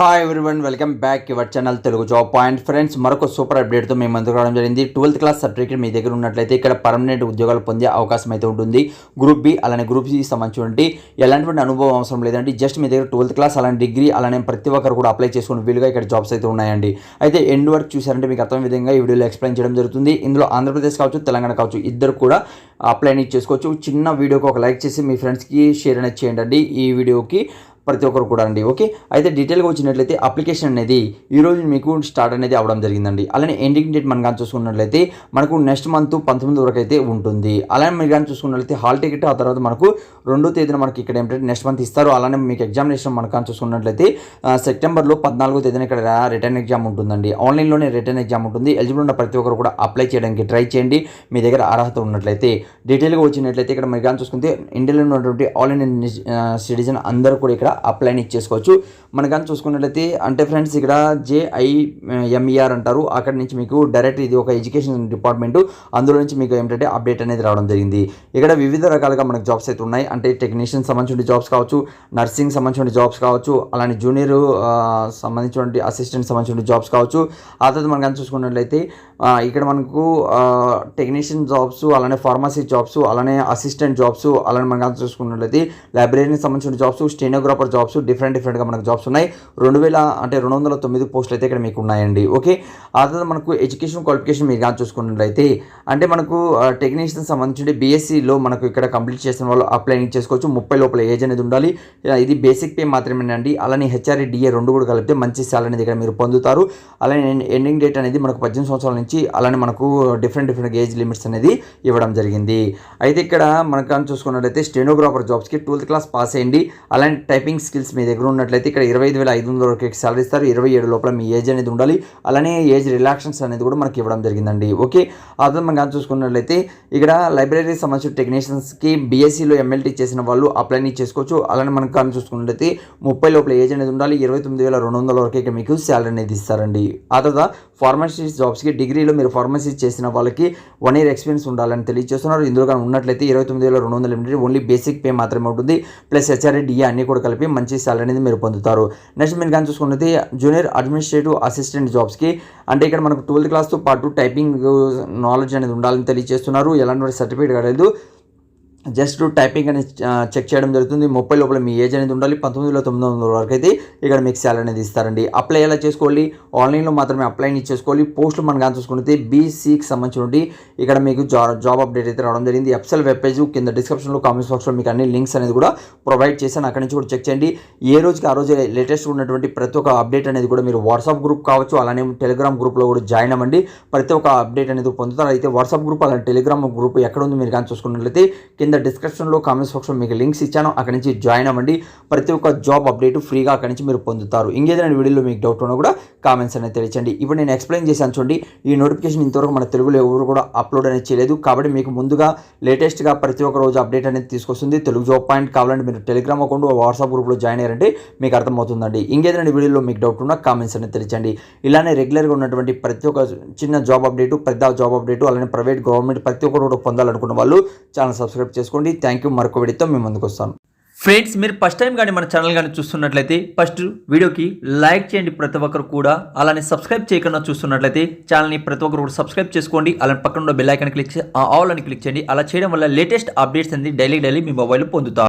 Hi everyone welcome back your channel Telugu job point friends మరొక super అప్డేట్తో మేము ముందుకు రావడం జరిగింది. ట్వెల్త్ క్లాస్ సర్టిఫికేట్ మీ దగ్గర ఉన్నట్లయితే ఇక్కడ పర్మనెంట్ ఉద్యోగాలు పొందే అవకాశం అయితే ఉంటుంది. గ్రూప్ బి అలానే గ్రూప్ సి సంబంధించి ఎలాంటి అనుభవం అవసరం లేదండి. జస్ట్ మీ దగ్గర ట్వెల్త్ క్లాస్ అలానే డిగ్రీ అలానే ప్రతి ఒక్కరు కూడా అప్లై చేసుకుని వీలుగా ఇక్కడ జాబ్స్ అయితే ఉన్నాయండి. అయితే ఎండ్ వర్క్ చూసారంటే మీకు అర్థం విధంగా ఈ వీడియోలో ఎక్స్ప్లెయిన్ చేయడం జరుగుతుంది. ఇందులో ఆంధ్రప్రదేశ్ కావచ్చు తెలంగాణ కావచ్చు ఇద్దరు కూడా అప్లై అనేది చేసుకోవచ్చు. చిన్న వీడియోకి ఒక లైక్ చేసి మీ ఫ్రెండ్స్కి షేర్ అనేది చేయండి. ఈ వీడియోకి ప్రతి ఒక్కరు కూడా అండి. ఓకే? అయితే డీటెయిల్గా వచ్చినట్లయితే అప్లికేషన్ అనేది ఈ రోజు మీకు స్టార్ట్ అనేది అవ్వడం జరిగిందండి. అలానే ఎండింగ్ డేట్ మనం కానీ చూసుకున్నట్లయితే మనకు నెక్స్ట్ మంత్ పంతొమ్మిది వరకు అయితే ఉంటుంది. అలానే మీరు కానీ చూసుకున్నట్లయితే హాల్ టికెట్ ఆ తర్వాత మనకు రెండో తేదీన మనకి ఇక్కడ ఏంటంటే నెక్స్ట్ మంత్ ఇస్తారు. అలానే మీకు ఎగ్జామినేషన్ మనం కానీ చూసుకున్నట్లయితే సెప్టెంబర్లో పద్నాలుగో తేదీన ఇక్కడ రిటర్న్ ఎగ్జామ్ ఉంటుందండి. ఆన్లైన్లోనే రిటర్న్ ఎగ్జామ్ ఉంటుంది. ఎలిజిబుల్ ఉన్న ప్రతి ఒక్కరు కూడా అప్లై చేయడానికి ట్రై చేయండి. మీ దగ్గర అర్హత ఉన్నట్లయితే డీటెయిల్గా వచ్చినట్లయితే ఇక్కడ మీరు కానీ చూసుకుంటే ఇండియాలో ఉన్నటువంటి ఆల్ ఇండియన్ సిటిజన్ అందరూ కూడా ఇక్కడ అప్లైని ఇచ్చేసుకోవచ్చు. మనం కానీ చూసుకున్నట్లయితే అంటే ఫ్రెండ్స్ ఇక్కడ జేఐఎంఈఆర్ అంటారు. అక్కడ నుంచి మీకు డైరెక్ట్ ఇది ఒక ఎడ్యుకేషన్ డిపార్ట్మెంట్ అందులో నుంచి మీకు ఏంటంటే అప్డేట్ అనేది రావడం జరిగింది. ఇక్కడ వివిధ రకాలుగా మనకు జాబ్స్ అయితే ఉన్నాయి. అంటే టెక్నీషియన్ సంబంధించిన జాబ్స్ కావచ్చు నర్సింగ్ సంబంధించిన జాబ్స్ కావచ్చు అలానే జూనియర్ సంబంధించినటువంటి అసిస్టెంట్ సంబంధించిన జాబ్స్ కావచ్చు. ఆ తర్వాత మనం కానీ చూసుకున్నట్లయితే ఇక్కడ మనకు టెక్నీషియన్ జాబ్స్ అలానే ఫార్మసీ జాబ్స్ అలానే అసిస్టెంట్ జాబ్స్ అలానే మనం కానీ చూసుకున్నట్లయితే లైబ్రరీకి సంబంధించిన జాబ్స్ స్టెనోగ్రాఫర్ జాబ్స్ డిఫరెంట్ డిఫరెంట్గా మనకు జాబ్స్ ఉన్నాయి. రెండు వేల అంటే రెండు వందల తొమ్మిది పోస్టులు అయితే ఇక్కడ మీకు ఉన్నాయండి. ఓకే? ఆ తర్వాత మనకు ఎడ్యుకేషన్ క్వాలిఫికేషన్ మీరు కానీ చూసుకున్నట్లయితే అంటే మనకు టెక్నీషియన్ సంబంధించి బీఎస్సీలో మనకు ఇక్కడ కంప్లీట్ చేసిన వాళ్ళు అప్లై చేసుకోవచ్చు. ముప్పై లోపల ఏజ్ అనేది ఉండాలి. ఇది బేసిక్ పే మాత్రమేనండి. అలానే హెచ్ఆర్ఏ డిఏ రెండు కూడా కలిపితే మంచి శాలరీ అనేది ఇక్కడ మీరు పొందుతారు. అలానే ఎండింగ్ డేట్ అనేది మనకు పద్దెనిమిది సంవత్సరాల నుంచి అలానే మనకు డిఫరెంట్ డిఫరెంట్ ఏజ్ లిమిట్స్ అనేది ఇవ్వడం జరిగింది. అయితే ఇక్కడ మనకు కానీ చూసుకున్నట్లయితే స్టెనోగ్రాఫర్ జాబ్స్కి ట్వెల్త్ క్లాస్ పాస్ అయ్యండి. అలానే టైపింగ్ స్కిల్స్ మీ దగ్గర ఉన్నట్లయితే ఇక్కడ ఇరవై ఐదు వేల ఐదు వందల వరకు సాలరీ ఇస్తారు. ఇరవై ఏడు లోపల మీ ఏజ్ అనేది ఉండాలి. అలానే ఏజ్ రిలాక్షన్స్ అనేది కూడా మనకి ఇవ్వడం జరిగిందండి. ఓకే అదే మనం కానీ చూసుకున్నట్లయితే ఇక్కడ లైబ్రరీ సంబంధించిన టెక్నీషియన్స్కి బీఎస్సీలో ఎంఎల్టీ చేసిన వాళ్ళు అప్లైని చేసుకోవచ్చు. అలానే మనకు కానీ చూసుకున్నట్లయితే ముప్పై లోపల ఏజ్ అనేది ఉండాలి. ఇరవై తొమ్మిది వేల రెండు వందల వరకు ఇక్కడ మీకు శాలరీ అనేది ఇస్తారండి. ఆ తర్వాత ఫార్మసీ జాబ్స్కి డిగ్రీలో మీరు ఫార్మసీ చేసిన వాళ్ళకి వన్ ఇయర్ ఎక్స్పీరియన్స్ ఉండాలని తెలియజేస్తున్నారు. ఇందులో కానీ ఉన్నట్లయితే ఇరవై తొమ్మిది వేల రెండు వందల ఎనిమిది ఓన్లీ బేసిక్ పే మాత్రమే ఉంటుంది. ప్లస్ హెచ్ఆర్ఏ డిఏ అన్ని కూడా కలిపి మంచి శాలరీ అనేది మీరు పొందుతారు. నెక్స్ట్ మీరు కానీ చూసుకున్నది జూనియర్ అడ్మినిస్ట్రేటివ్ అసిస్టెంట్ జాబ్స్కి అంటే ఇక్కడ మనకు ట్వెల్త్ క్లాస్తో పాటు టైపింగ్ నాలెడ్జ్ అనేది ఉండాలని తెలియజేస్తున్నారు. ఎలాంటి సర్టిఫికేట్ కాలేదు. జస్ట్ టైపింగ్ అనేది చెక్ చేయడం జరుగుతుంది. ముప్పై లోపల మీ ఏజ్ అనేది ఉండాలి. పంతొమ్మిది వేల తొమ్మిది వందల వరకు అయితే ఇక్కడ మీకు శాలరీ అనేది ఇస్తారండి. అప్లై ఎలా చేసుకోవాలి? ఆన్లైన్లో మాత్రమే అప్లై చేసుకోవాలి. పోస్టులు మనం కానీ చూసుకుంటే బీసీకి సంబంధించి ఇక్కడ మీకు జాబ్ జాబ్ అప్డేట్ అయితే రావడం జరిగింది. ఎఫ్సెల్ వెబ్ పేజ్ కింద డిస్క్రిప్షన్లో కామెంట్స్ బాక్స్లో మీకు అన్ని లింక్స్ అనేది కూడా ప్రొవైడ్ చేశాను. అక్కడి నుంచి కూడా చెక్ చేయండి. ఏ రోజుకి ఆ రోజు లేటెస్ట్ ఉన్నటువంటి ప్రతి ఒక్క అప్డేట్ అనేది కూడా మీరు వాట్సాప్ గ్రూప్ కావచ్చు అలానే టెలిగ్రామ్ గ్రూప్లో కూడా జాయిన్ అవ్వండి. ప్రతి ఒక్క అప్డేట్ అనేది పొందుతారు. అయితే వాట్సాప్ గ్రూప్ అలానే టెలిగ్రామ్ గ్రూప్ ఎక్కడ ఉంది మీరు కానీ చూసుకున్నట్లయితే కింద డిస్క్రిప్షన్లో కామెంట్స్ బాక్స్లో మీకు లింక్స్ ఇచ్చాను. అక్కడి నుంచి జాయిన్ అవ్వండి. ప్రతి ఒక్క జాబ్ అప్డేట్ ఫ్రీగా అక్కడి నుంచి మీరు పొందుతారు. ఇంకేదైనా వీడియోలో మీకు డౌట్ ఉన్నా కూడా కామెంట్స్ అనేది తెలియచండి. ఇప్పుడు నేను ఎక్స్ప్లెయిన్ చేశాను చూడండి. ఈ నోటిఫికేషన్ ఇంతవరకు మన తెలుగులో ఎవరు కూడా అప్లోడ్ అనేది చేయలేదు. కాబట్టి మీకు ముందుగా లేటెస్ట్గా ప్రతి ఒక్క రోజు అప్డేట్ అనేది తీసుకొస్తుంది. తెలుగు జాబ్ పాయింట్ కావాలంటే మీరు టెలిగ్రామ్ అకౌంట్ వాట్సాప్ గ్రూప్లో జాయిన్ అయ్యారంటే మీకు అర్థమవుతుందండి. ఇంకేదైనా వీడియోలో మీకు డౌట్ ఉన్నా కామెంట్స్ అనేది తెలియచండి. ఇలానే రెగ్యులర్గా ఉన్నటువంటి ప్రతి ఒక్క చిన్న జాబ్ అప్డేటు పెద్ద జాబ్ అప్డేట్ అలానే ప్రైవేట్ గవర్నమెంట్ ప్రతి ఒక్కరు కూడా పొందాలనుకున్న వాళ్ళు ఛానల్ సబ్స్క్రైబ్ చేసుకోండి. థ్యాంక్ యూ మరొక వీడియోతో మేము ముందుకు వస్తాను. ఫ్రెండ్స్ మీరు ఫస్ట్ టైం కానీ మన ఛానల్ కానీ చూస్తున్నట్లయితే ఫస్ట్ వీడియోకి లైక్ చేయండి ప్రతి ఒక్కరు కూడా. అలానే సబ్స్క్రైబ్ చేయకుండా చూస్తున్నట్లయితే ఛానల్ని ప్రతి ఒక్కరు కూడా సబ్స్క్రైబ్ చేసుకోండి. అలానే పక్కన ఉన్న బెల్ ఐకాన్ క్లిక్ చేసి ఆ ఆల్ అని క్లిక్ చేయండి. అలా చేయడం వల్ల లేటెస్ట్ అప్డేట్స్ అనేది డైలీ డైలీ మీ మొబైల్ పొందుతారు